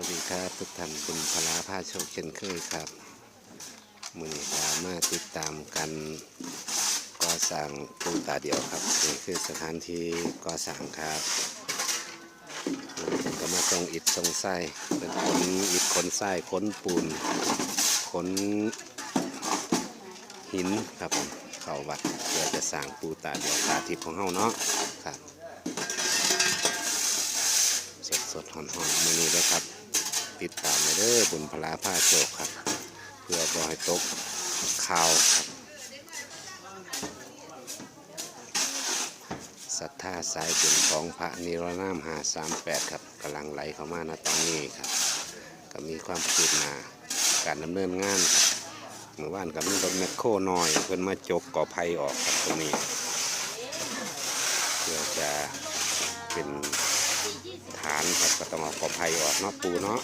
วัสดีครับทุกท่านคุณพลาผ้าโชคเช่นเคยครับมือนี้ก็มาติดตามกันก่อสร้างปูตาเดียวครับนี่คือสถานที่ก่อสร้างครับผมก็มาส่งอิฐส่งไส้เป็นขนอิฐขนไส้ขนปูนขนหินครับผมเข้าวัดเพื่อจะสร้างปูตาเดียวตาทิพย์ของเฮาเนาะครับสดสดหอนหอนมือนี้เลยครับ ติดตามเลยเด้อบุญพลาผ้าโชคครับ เพื่อบอให้ตกข่าวครับศรัทธาสายบุญของพระนิรนามหาสามแปดครับกำลังไหลเข้ามาณตอนนี้ครับ ก็มีความคืบหน้าการดำเนินงานครับเมื่อวานกับมีรถแมคโครน้อยเพิ่นมาจกก่อไผ่ออกครับตรงนี้เพื่อจะเป็น ฐานครับก็ต้องเอาขอไผ่ออกเนาะปูเนาะ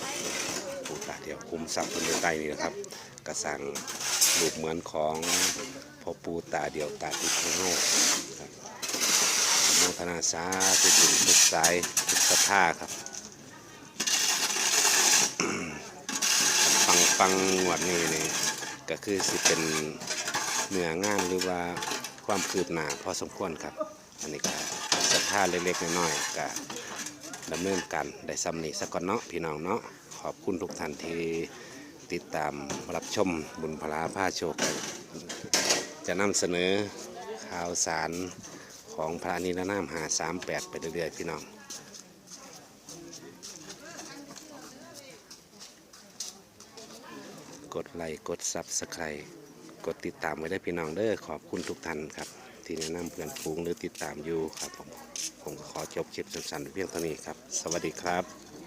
ปูตาเดียวคุมซับคนใต้นี่นะครับกระสังรูปเหมือนของพ่อปูตาเดียวตาติดของเฮาครับโมทนาสาธุบุญทุกสายทุกศรัทธาครับปังปังงวดนี้นี่ก็คือสิเป็นเนื้องานหรือว่าความคืบหน้าพอสมควรครับ อันนี้ก็ศรัทธาเล็กๆน้อยๆก็ดำเนินการได้ซ้ำนีสักก่อนเนาะพี่น้องเนาะขอบคุณทุกท่านที่ติดตามรับชมบุญพลาผ้าโชค จะนำเสนอข่าวสารของพระนิรนามหาสามแปดไปเรื่อยๆพี่น้องกดไลค์กดซับสไครต์กดติดตามไว้ได้พี่น้องเด้อขอบคุณทุกท่านครับ ที่แนะนำเพื่อนฝูงหรือติดตามอยู่ครับผมผมก็ขอจบคลิปสั้นๆเพียงเท่านี้ครับ สวัสดีครับ